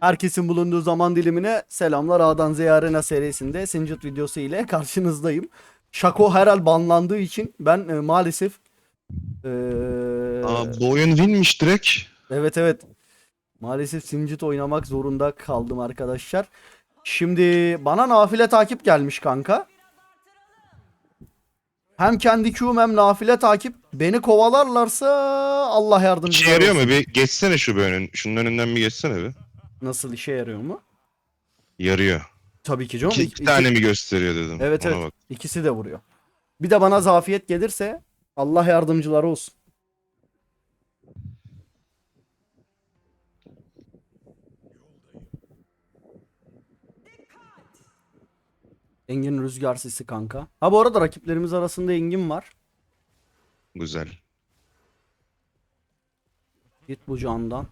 Herkesin bulunduğu zaman dilimine selamlar A'dan Z'ye Arena serisinde Singed videosu ile karşınızdayım. Şako herhal banlandığı için ben e, maalesef e, Aa, bu oyun winmiş direkt. evet evet maalesef Singed oynamak zorunda kaldım arkadaşlar. Şimdi bana nafile takip gelmiş kanka. Hem kendi Q'm hem nafile takip beni kovalarlarsa Allah yardımcısı İşe yarıyor mu? Bir geçsene şu bir önün. Şunun önünden bir geçsene bir. Nasıl işe yarıyor mu? Yarıyor. Tabii ki canım. İki, İki- iki tane mi gösteriyor dedim. Evet Ona evet. bak. İkisi de vuruyor. Bir de bana zafiyet gelirse Allah yardımcıları olsun. Engin rüzgar sesi kanka. Ha bu arada rakiplerimiz arasında Engin var. Güzel. Git bu candan.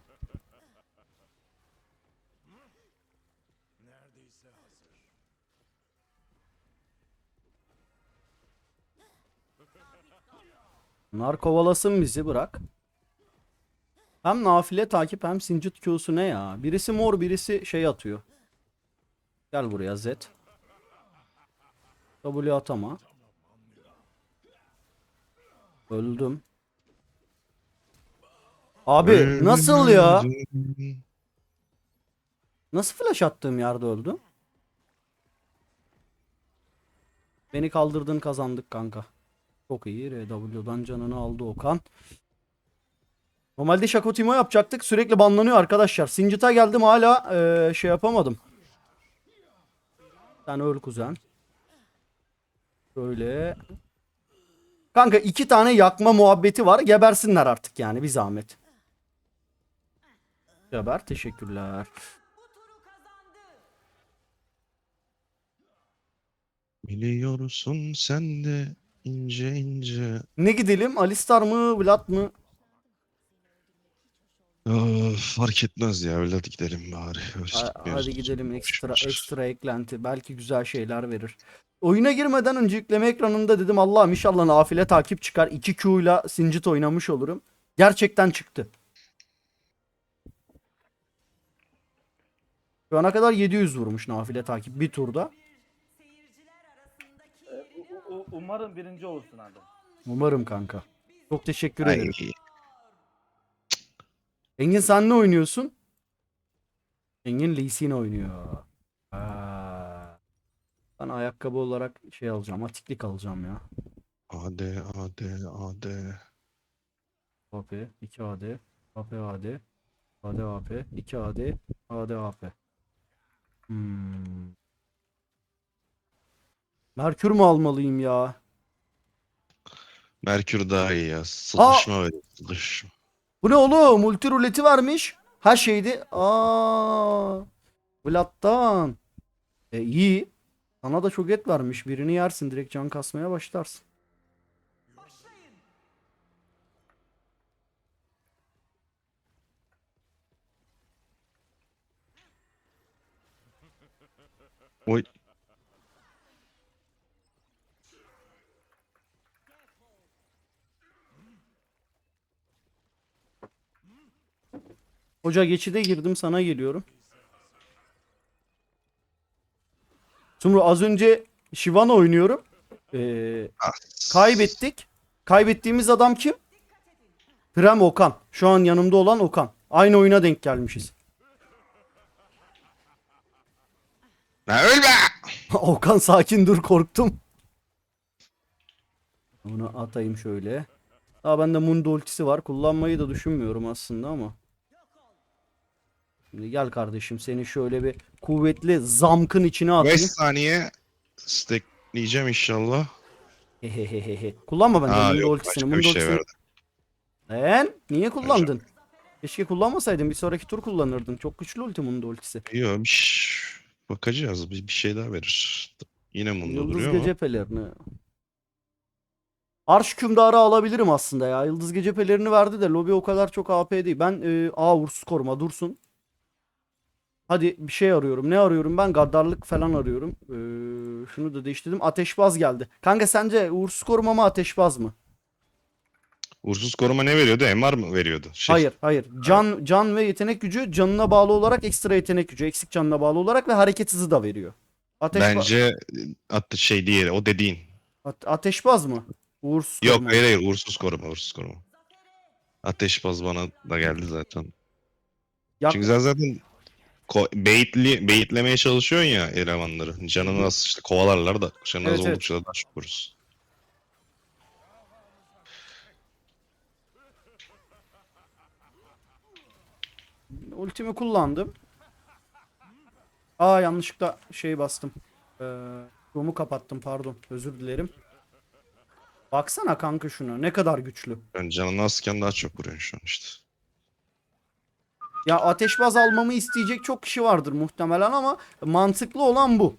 Bunlar kovalasın bizi bırak. Hem nafile takip hem sincit Q'su ne ya? Birisi mor birisi şey atıyor. Gel buraya Z. W atama. Öldüm. Abi nasıl ya? Nasıl flash attığım yerde öldüm? Beni kaldırdın kazandık kanka. Çok iyi. RW'dan canını aldı Okan. Normalde Şako Timo yapacaktık. Sürekli banlanıyor arkadaşlar. Singit'a geldim hala eee, şey yapamadım. Sen öl kuzen. Şöyle. Kanka iki tane yakma muhabbeti var. Gebersinler artık yani bir zahmet. Geber. Teşekkürler. Biliyorsun sen de ince ince. Ne gidelim? Alistar mı? Vlad mı? Of, fark etmez ya öyle hadi gidelim bari. Öyle Ha- gitmiyoruz. Hadi gidelim ekstra ekstra eklenti. Belki güzel şeyler verir. Oyuna girmeden önce yükleme ekranında dedim Allah'ım inşallah nafile takip çıkar. 2 Q ile Singit oynamış olurum. Gerçekten çıktı. Şu ana kadar 700 vurmuş nafile takip bir turda. Umarım birinci olursun abi. Umarım kanka. Çok teşekkür Ay, ederim. Engin sen ne oynuyorsun? Engin Lee Sin oynuyor. Aa. Ben ayakkabı olarak şey alacağım. Atiklik alacağım ya. AD AD AD. AP 2 AD AP AD AD AP 2 AD AD AP Hmm. Merkür mü almalıyım ya? Merkür daha iyi ya. Sıkışma öyle. Sıkışma. Bu ne oğlum? Multi ruleti vermiş. Her şeydi. Aa. Vlad'dan. E iyi. Sana da çok et vermiş. Birini yersin direkt can kasmaya başlarsın. Oy. Hoca geçide girdim sana geliyorum. Sumru az önce Shyvana oynuyorum. Ee, kaybettik. Kaybettiğimiz adam kim? Prem Okan. Şu an yanımda olan Okan. Aynı oyuna denk gelmişiz. Ha, ölme! Okan sakin dur korktum. Bunu atayım şöyle. Daha bende Mundo ultisi var. Kullanmayı da düşünmüyorum aslında ama. Şimdi gel kardeşim seni şöyle bir kuvvetli zamkın içine 5 atayım. saniye stackleyeceğim inşallah. Hehehehe. Kullanma bende Ha Mundo yok ultisini. başka Mundo bir şey ultisini. verdi. Lan niye kullandın? Keşke kullanmasaydın. Bir sonraki tur kullanırdın. Çok güçlü ulti Mundo ultisi. Yok şş, bakacağız bir, bir şey daha verir. Yine munda Yıldız duruyor gece ama. pelerini. Arş hükümdarı alabilirim aslında ya. Yıldız gece pelerini verdi de lobi o kadar çok AP değil. Ben e, A vursuz koruma dursun. Hadi bir şey arıyorum. Ne arıyorum ben? Gaddarlık falan arıyorum. Ee, şunu da değiştirdim. Ateşbaz geldi. Kanka sence uğursuz koruma mı ateşbaz mı? Uğursuz koruma ne veriyordu? MR mı veriyordu? Şey, Hayır, hayır. Can can ve yetenek gücü canına bağlı olarak ekstra yetenek gücü, eksik canına bağlı olarak ve hareket hızı da veriyor. Ateş Bence at şey diğeri o dediğin. ateşbaz mı? Uğursuz Yok koruma. hayır hayır uğursuz koruma uğursuz koruma. Ateşbaz bana da geldi zaten. Yak- Çünkü sen zaten ko- beyitli, beyitlemeye çalışıyorsun ya elemanları. Canını az işte kovalarlar da canını az Evet, evet. oldukça da çok vururuz. Ultimi kullandım. Aa yanlışlıkla şey bastım. Ee, Room'u kapattım pardon. Özür dilerim. Baksana kanka şuna ne kadar güçlü. Ben canını azken daha çok vuruyorsun şu an işte. Ya ateşbaz almamı isteyecek çok kişi vardır muhtemelen ama mantıklı olan bu.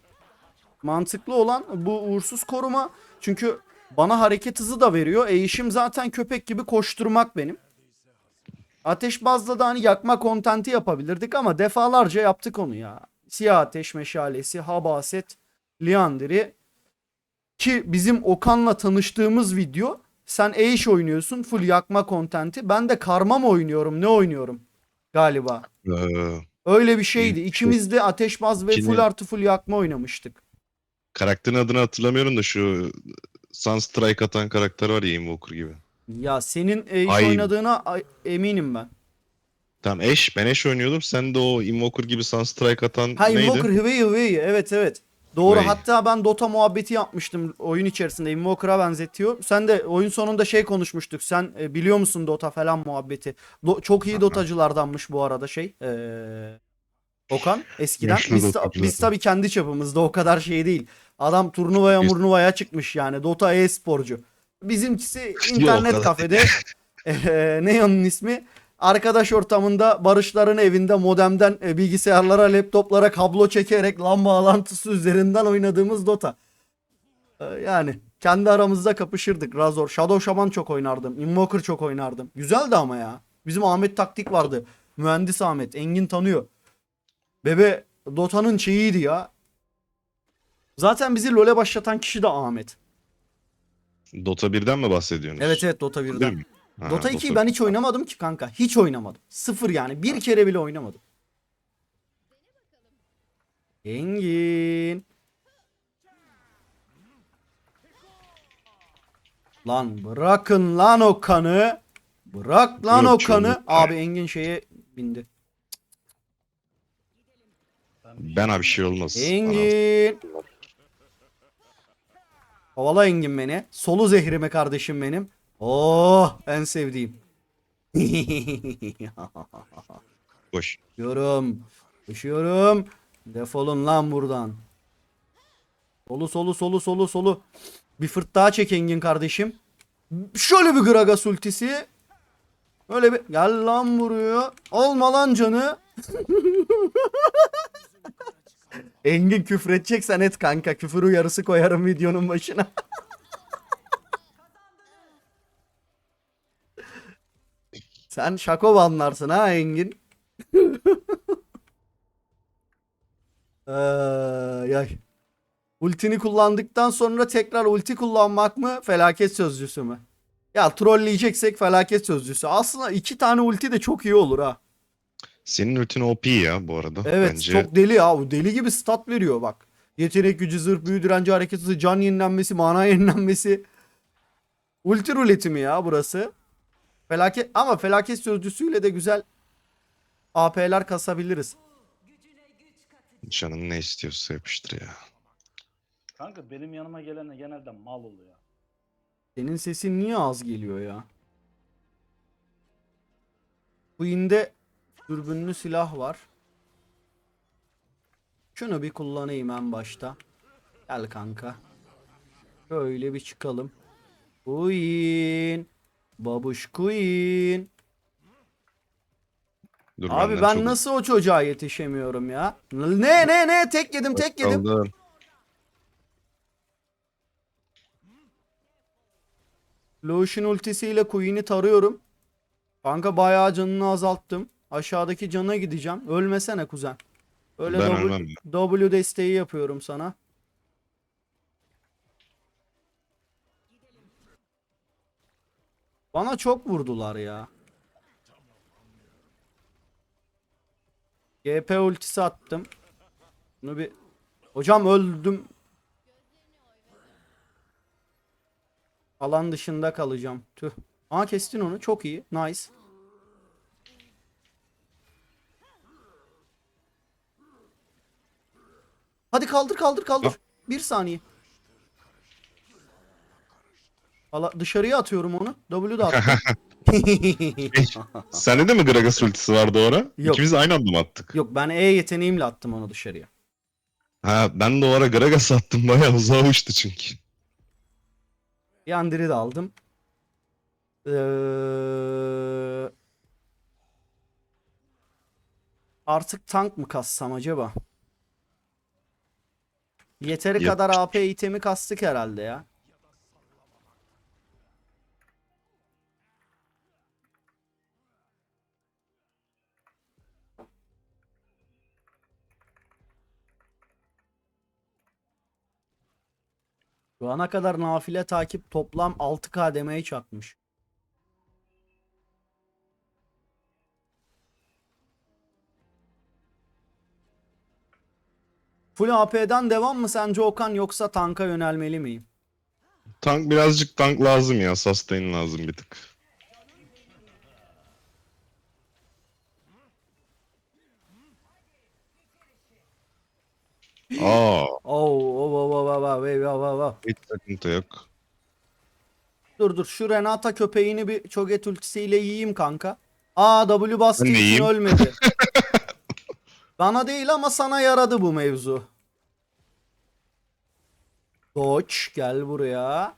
Mantıklı olan bu uğursuz koruma. Çünkü bana hareket hızı da veriyor. E işim zaten köpek gibi koşturmak benim. Ateşbazla da hani yakma kontenti yapabilirdik ama defalarca yaptık onu ya. Siyah ateş meşalesi, habaset, liandiri. Ki bizim Okan'la tanıştığımız video sen Eish oynuyorsun full yakma kontenti. Ben de karma mı oynuyorum ne oynuyorum galiba. Ee, Öyle bir şeydi. İkimiz de ateşbaz ve Şimdi- full artı full yakma oynamıştık. karakterin adını hatırlamıyorum da şu Sunstrike atan karakter var ya Invoker gibi. Ya senin e, iş Ay. oynadığına ay- eminim ben. Tamam Eş, ben Eş oynuyordum. Sen de o Invoker gibi Sunstrike atan Ha neydi? Invoker Hüveyi Hüveyi evet evet. Doğru Hüveyi. hatta ben Dota muhabbeti yapmıştım oyun içerisinde Invoker'a benzetiyor. Sen de oyun sonunda şey konuşmuştuk. Sen e, biliyor musun Dota falan muhabbeti. Do- çok iyi Aha. Dotacılardanmış bu arada şey. E, Okan eskiden. Biz, ta- Dotacılar. biz tabii kendi çapımızda o kadar şey değil. Adam turnuvaya Biz- murnuvaya çıkmış yani Dota e-sporcu. Bizimkisi internet kadar. kafede eee, ne onun ismi? Arkadaş ortamında Barışların evinde modemden e, bilgisayarlara, laptoplara kablo çekerek LAN bağlantısı üzerinden oynadığımız Dota. E, yani kendi aramızda kapışırdık. Razor, Shadow Shaman çok oynardım. Invoker çok oynardım. Güzeldi ama ya. Bizim Ahmet Taktik vardı. Mühendis Ahmet. Engin tanıyor. Bebe Dota'nın şeyiydi ya. Zaten bizi LoL'e başlatan kişi de Ahmet. Dota 1'den mi bahsediyorsunuz? Evet evet Dota Değil 1'den. Ha, Dota 2'yi ben hiç oynamadım ki kanka. Hiç oynamadım. Sıfır yani. Bir kere bile oynamadım. Engin. Lan bırakın lan o kanı. Bırak lan Yok o kanı. canım. Abi Engin şeye bindi. Ben abi bir şey olmaz. Engin. Kovala Engin beni. Solu zehrime kardeşim benim. Oh en sevdiğim. Boş. Koşuyorum. Koşuyorum. Defolun lan buradan. Solu solu solu solu solu. Bir fırt daha çek Engin kardeşim. Şöyle bir Gragas ultisi. Öyle bir gel lan buraya. Olma lan canı. Engin küfredeceksen et kanka. Küfür uyarısı koyarım videonun başına. Sen şako anlarsın ha Engin. Ay, ay. Ultini kullandıktan sonra tekrar ulti kullanmak mı felaket sözcüsü mü? Ya trolleyeceksek felaket sözcüsü. Aslında iki tane ulti de çok iyi olur ha. Senin ultin OP ya bu arada. Evet Bence çok deli ya. O deli gibi stat veriyor bak. Yetenek gücü, zırh, büyü direnci, hareket hızı, can yenilenmesi, mana yenilenmesi. Ulti ruleti mi ya burası? Felaket ama felaket sözcüsüyle de güzel AP'ler kasabiliriz. canın ne istiyorsa yapıştır ya. Kanka benim yanıma gelen de genelde mal oluyor. Senin sesin niye az geliyor ya? Queen'de dürbünlü silah var. Şunu bir kullanayım en başta. Gel kanka. Şöyle bir çıkalım. Queen. Babuş Queen. Dur, Abi ben çok nasıl o çocuğa yetişemiyorum ya? Ne ne ne tek yedim tek yedim. kaldı. Lucian ultisiyle Queen'i tarıyorum. Kanka bayağı canını azalttım. Aşağıdaki cana gideceğim. Ölmesene kuzen. Öyle Ben W, ölmem. W desteği yapıyorum sana. Bana çok vurdular ya. GP ultisi attım. Bunu bir Hocam öldüm. Alan dışında kalacağım. Tüh. Aa kestin onu. Çok iyi. Nice. Hadi kaldır kaldır kaldır. Bir saniye. Ala dışarıya atıyorum onu. W da attım. Sende de mi Gragas ultisi vardı o ara? Yok. İkimiz aynı anda mı attık? Yok ben E yeteneğimle attım onu dışarıya. Ha ben de o ara Gragas attım bayağı uzağa uçtu çünkü. Yandiri de aldım. Ee, artık tank mı kassam acaba? Yeteri Yap. kadar AP itemi kastık herhalde ya. Şu ana kadar nafile takip toplam 6 kademeye çarpmış. Full AP'den devam mı sence Okan yoksa tanka yönelmeli miyim? Tank birazcık tank lazım ya. Sustain lazım bir tık. Aa, Oo, oo, oo, oo, oo, oo, oo, oo, oo. hiç sıkıntı yok. Dur dur şu Renata köpeğini bir çoget ultisiyle yiyeyim kanka. Aa W Ben de için yiyeyim. ölmedi. Bana değil ama sana yaradı bu mevzu. Doç gel buraya.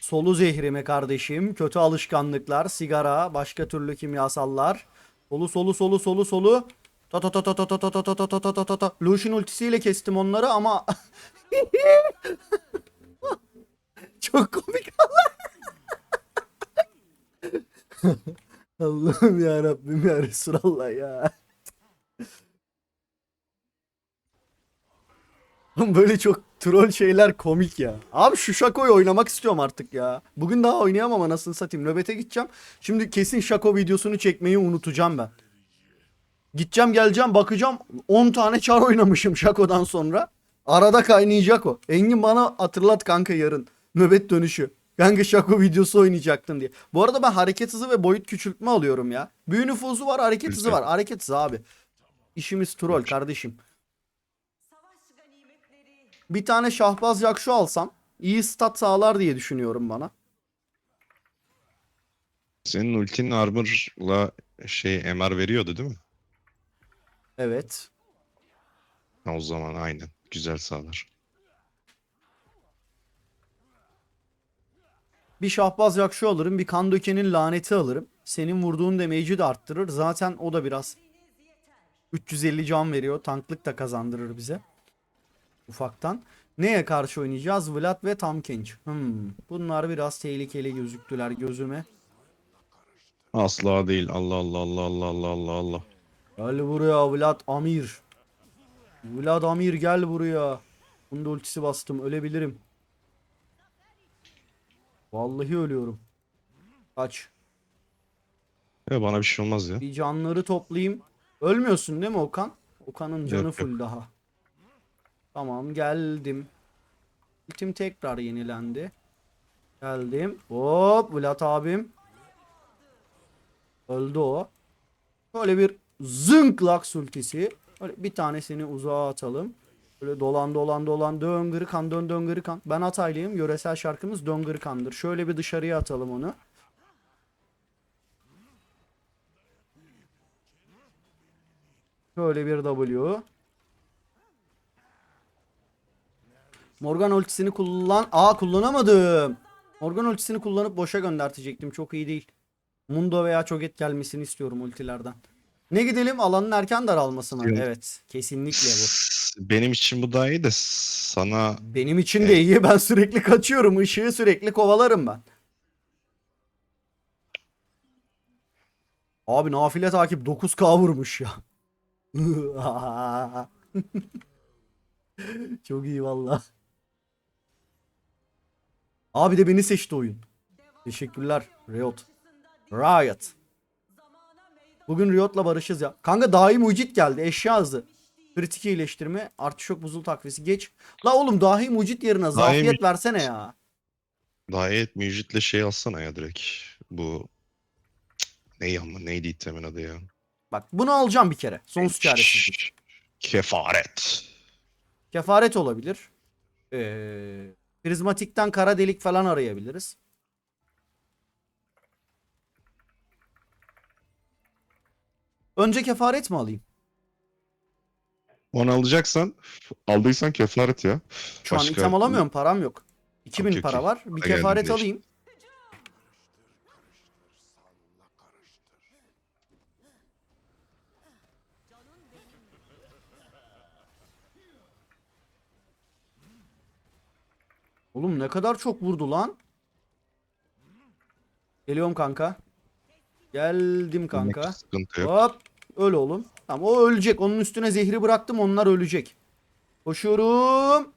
Solu zehrimi kardeşim. Kötü alışkanlıklar, sigara, başka türlü kimyasallar. Solu solu solu solu solu. Ta ta ta ta ta ta ta ta ta ta ta ta ta ta. Lucian ultisiyle kestim onları ama çok komik Allah'ım ya Rabbim ya Resulallah ya. Böyle çok troll şeyler komik ya. Abi şu şakoyu oynamak istiyorum artık ya. Bugün daha oynayamam anasını satayım. Nöbete gideceğim. Şimdi kesin şako videosunu çekmeyi unutacağım ben. Gideceğim geleceğim bakacağım 10 tane çar oynamışım şakodan sonra. Arada kaynayacak o. Engin bana hatırlat kanka yarın. Nöbet dönüşü. Kanka şako videosu oynayacaktın diye. Bu arada ben hareket hızı ve boyut küçültme alıyorum ya. Büyü nüfuzu var hareket hızı var. Hareket hızı abi. İşimiz troll kardeşim. Bir tane şahbaz yakşu alsam iyi stat sağlar diye düşünüyorum bana. Senin ultin armor'la şey MR veriyordu değil mi? Evet. Ha, o zaman aynen. Güzel sağlar. Bir şahbaz yakşu alırım. Bir kan dökenin laneti alırım. Senin vurduğun damage'i de arttırır. Zaten o da biraz 350 can veriyor. Tanklık da kazandırır bize. Ufaktan. Neye karşı oynayacağız? Vlad ve Tam Kench. Hmm. Bunlar biraz tehlikeli gözüktüler gözüme. Asla değil. Allah Allah Allah Allah Allah Allah Allah. Gel buraya Vlad Amir. Vlad Amir gel buraya. Bunda ultisi bastım. Ölebilirim. Vallahi ölüyorum. Kaç. Ya bana bir şey olmaz ya. Bir canları toplayayım. Ölmüyorsun değil mi Okan? Okan'ın canı Yok, full daha. Tamam geldim. Ultim tekrar yenilendi. Geldim. Hop Vlad abim. Öldü o. Böyle bir zınk laks ultisi. Böyle bir tanesini uzağa atalım. Böyle dolan dolan dolan dön gırıkan dön dön gırıkan. Ben Hataylıyım. Yöresel şarkımız dön gırıkandır. Şöyle bir dışarıya atalım onu. Şöyle bir W. Morgan ultisini kullan. Aa kullanamadım. Morgan ultisini kullanıp boşa göndertecektim. Çok iyi değil. Mundo veya Cho'Gath gelmesini istiyorum ultilerden. Ne gidelim alanın erken daralması mı? Yok. Evet. Kesinlikle bu. Benim için bu daha iyi de sana Benim için de iyi. Ben sürekli kaçıyorum. Işığı sürekli kovalarım ben. Abi nafile takip 9K vurmuş ya. Çok iyi valla. Abi de beni seçti oyun. Teşekkürler Riot. Riot. Bugün Riot'la barışız ya. Kanka dahi mucit geldi. Eşya hızı. Kritik iyileştirme. Artişok buzul takviyesi. Geç. La oğlum dahi mucit yerine zafiyet versene ya. Dayet müjitle şey alsana ya direkt. Bu Cık, ne ama neydi itemin adı ya? Bak bunu alacağım bir kere. Sonsuz çaresizlik. Kefaret. Kefaret olabilir. Ee, prizmatikten kara delik falan arayabiliriz. Önce kefaret mi alayım? Onu alacaksan aldıysan kefaret ya. Şu an Başka- item alamıyorum param yok. 2000 Okey, para okey. var. Bir geldi kefaret alayım. Oğlum ne kadar çok vurdu lan. Geliyorum kanka. Geldim kanka. Sıkıntı yok. Hop. Öl oğlum. Tamam o ölecek. Onun üstüne zehri bıraktım. Onlar ölecek. Koşuyorum.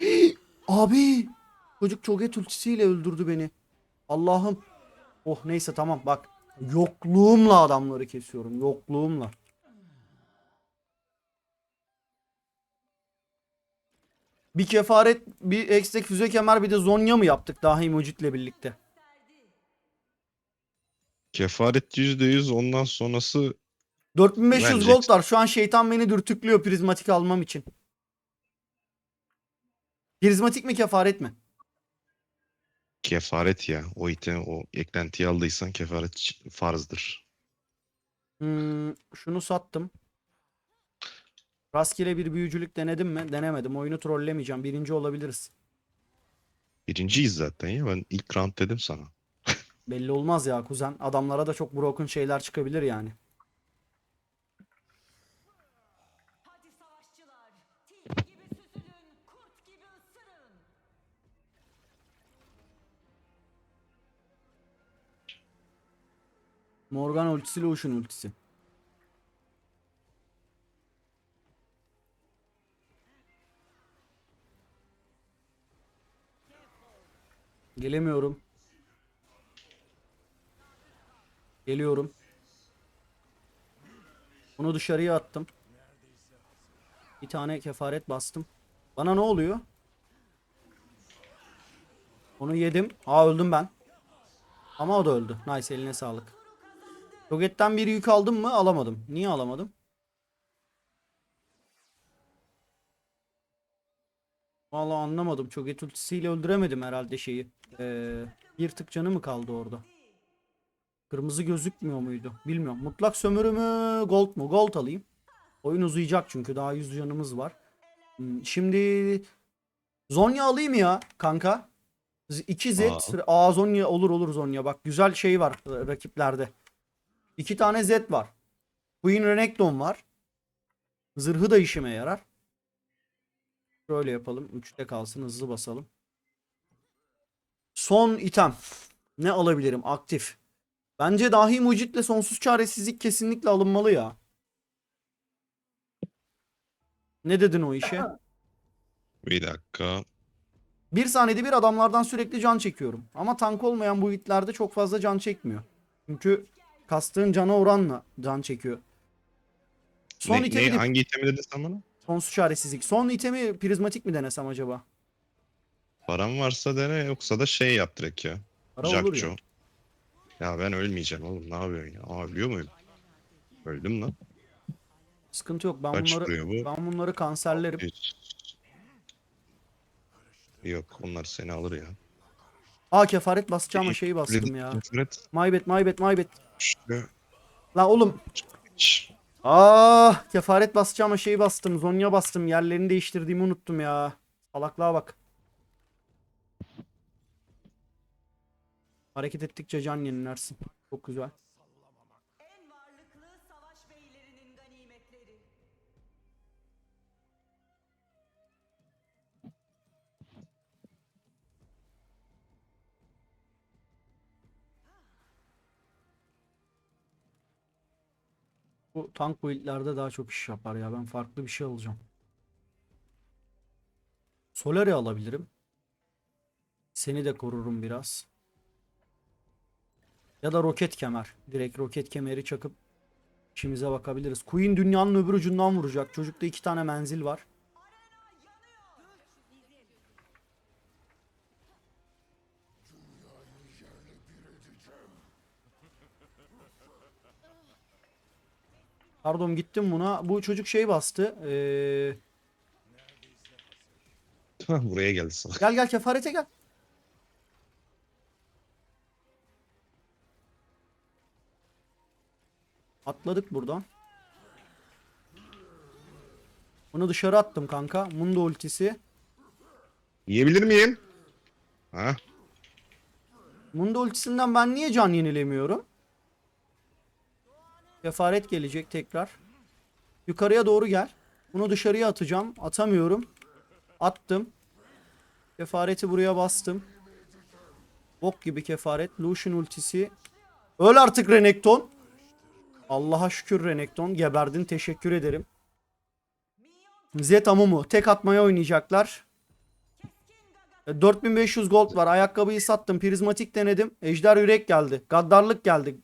Abi. Çocuk çoget ultisiyle öldürdü beni. Allah'ım. Oh neyse tamam bak. Yokluğumla adamları kesiyorum. Yokluğumla. Bir kefaret, bir ekstek füze kemer bir de zonya mı yaptık dahi mucitle birlikte? Kefaret %100 ondan sonrası 4500 Bence- gold var. Şu an şeytan beni dürtüklüyor prizmatik almam için. Prizmatik mi kefaret mi? kefaret ya. O item o eklentiyi aldıysan kefaret ç- farzdır. Hmm, şunu sattım. Rastgele bir büyücülük denedim mi? Denemedim. Oyunu trollemeyeceğim. Birinci olabiliriz. Birinciyiz zaten ya. Ben ilk round dedim sana. Belli olmaz ya kuzen. Adamlara da çok broken şeyler çıkabilir yani. Hadi savaşçılar, tilki. Morgan ultisi Lucian ultisi. Gelemiyorum. Geliyorum. Bunu dışarıya attım. Bir tane kefaret bastım. Bana ne oluyor? Onu yedim. Aa öldüm ben. Ama o da öldü. Nice eline sağlık. Roketten bir yük aldım mı? Alamadım. Niye alamadım? Vallahi anlamadım. Çoget ultisiyle öldüremedim herhalde şeyi. Ee, bir tık canı mı kaldı orada? Kırmızı gözükmüyor muydu? Bilmiyorum. Mutlak sömürü mü? Gold mu? Gold alayım. Oyun uzayacak çünkü daha 100 canımız var. Hmm, Şimdi Zonya alayım ya kanka. 2 Z. Aa. Aa Zonya olur olur Zonya. Bak güzel şey var e, rakiplerde. İki tane Z var. Queen Renekton var. Zırhı da işime yarar. Şöyle yapalım. 3'te kalsın. Hızlı basalım. Son item. Ne alabilirim? Aktif. Bence dahi mucitle sonsuz çaresizlik kesinlikle alınmalı ya. Ne dedin o işe? Bir dakika. Bir saniyede bir adamlardan sürekli can çekiyorum. Ama tank olmayan bu itlerde çok fazla can çekmiyor. Çünkü kastığın cana oranla can çekiyor. Son ne, itemi ne- de hangi itemi dedin sen bana? sonsuz çaresizlik. Son itemi prizmatik mi denesem acaba? Param varsa dene yoksa da şey yap direkt ya. Para olur Jackcho. ya. Ya ben ölmeyeceğim oğlum ne yapıyorsun ya? Aa ölüyor muyum? Öldüm lan. Sıkıntı yok. Ben Kaç bunları vuruyor bu? ben bunları kanserlerim. Hiç. Yok onlar seni alır ya. Aa kefaret basacağım şeyi bastım ya. Kefaret. Maybet maybet maybet. İşte. La oğlum. Şşş. Ah kefaret basacağım şeyi bastım. Zonya bastım. Yerlerini değiştirdiğimi unuttum ya. Salaklığa bak. Hareket ettikçe can yenilersin. Çok güzel. Bu tank build'lerde daha çok iş yapar ya. Ben farklı bir şey alacağım. Solari alabilirim. Seni de korurum biraz. Ya da roket kemer. Direkt roket kemeri çakıp işimize bakabiliriz. Queen dünyanın öbür ucundan vuracak. Çocukta iki tane menzil var. Pardon gittim buna. Bu çocuk şey bastı. Ee, Buraya geldi salak. gel gel kefarete gel. Atladık buradan. Bunu dışarı attım kanka. Mundo ultisi. Yiyebilir miyim? Ha? Mundo ultisinden ben niye can yenilemiyorum? Kefaret gelecek tekrar. Yukarıya doğru gel. Bunu dışarıya atacağım. Atamıyorum. Attım. Kefareti buraya bastım. Bok gibi kefaret. Lucian ultisi. Öl artık Renekton. Allah'a şükür Renekton. Geberdin. Teşekkür ederim. Zed Amumu. Tek atmaya oynayacaklar. E, 4500 gold var. Ayakkabıyı sattım. Prizmatik denedim. Ejder yürek geldi. Gaddarlık geldi.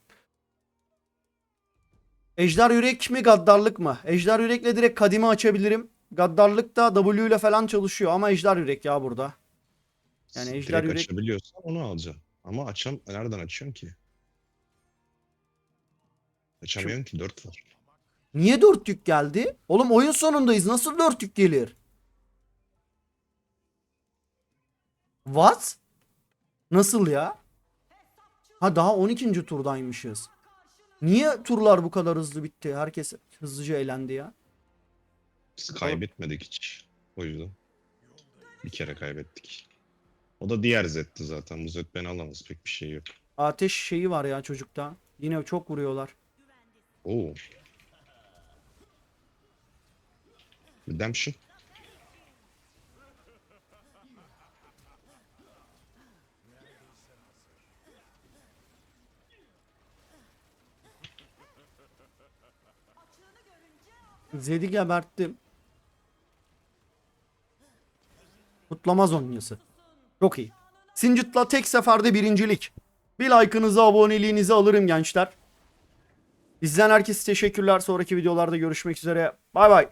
Ejder yürek mi gaddarlık mı? Ejder yürekle direkt kadimi açabilirim. Gaddarlık da W ile falan çalışıyor ama ejder yürek ya burada. Yani ejder Direkt yürek- açabiliyorsan onu alacaksın. Ama açam nereden açıyorsun ki? Açamıyorsun ki 4 var. Niye dört yük geldi? Oğlum oyun sonundayız. Nasıl dört yük gelir? What? Nasıl ya? Ha daha 12. turdaymışız. Niye turlar bu kadar hızlı bitti? Herkes hızlıca elendi ya. Biz kaybetmedik hiç. O yüzden. Bir kere kaybettik. O da diğer Zed'ti zaten. Bu Zed beni alamaz. Pek bir şey yok. Ateş şeyi var ya çocukta. Yine çok vuruyorlar. Oo. Redemption. Zed'i geberttim. Kutlama zonyası. Çok iyi. Singit'la tek seferde birincilik. Bir like'ınızı, aboneliğinizi alırım gençler. İzleyen herkese teşekkürler. Sonraki videolarda görüşmek üzere. Bay bay.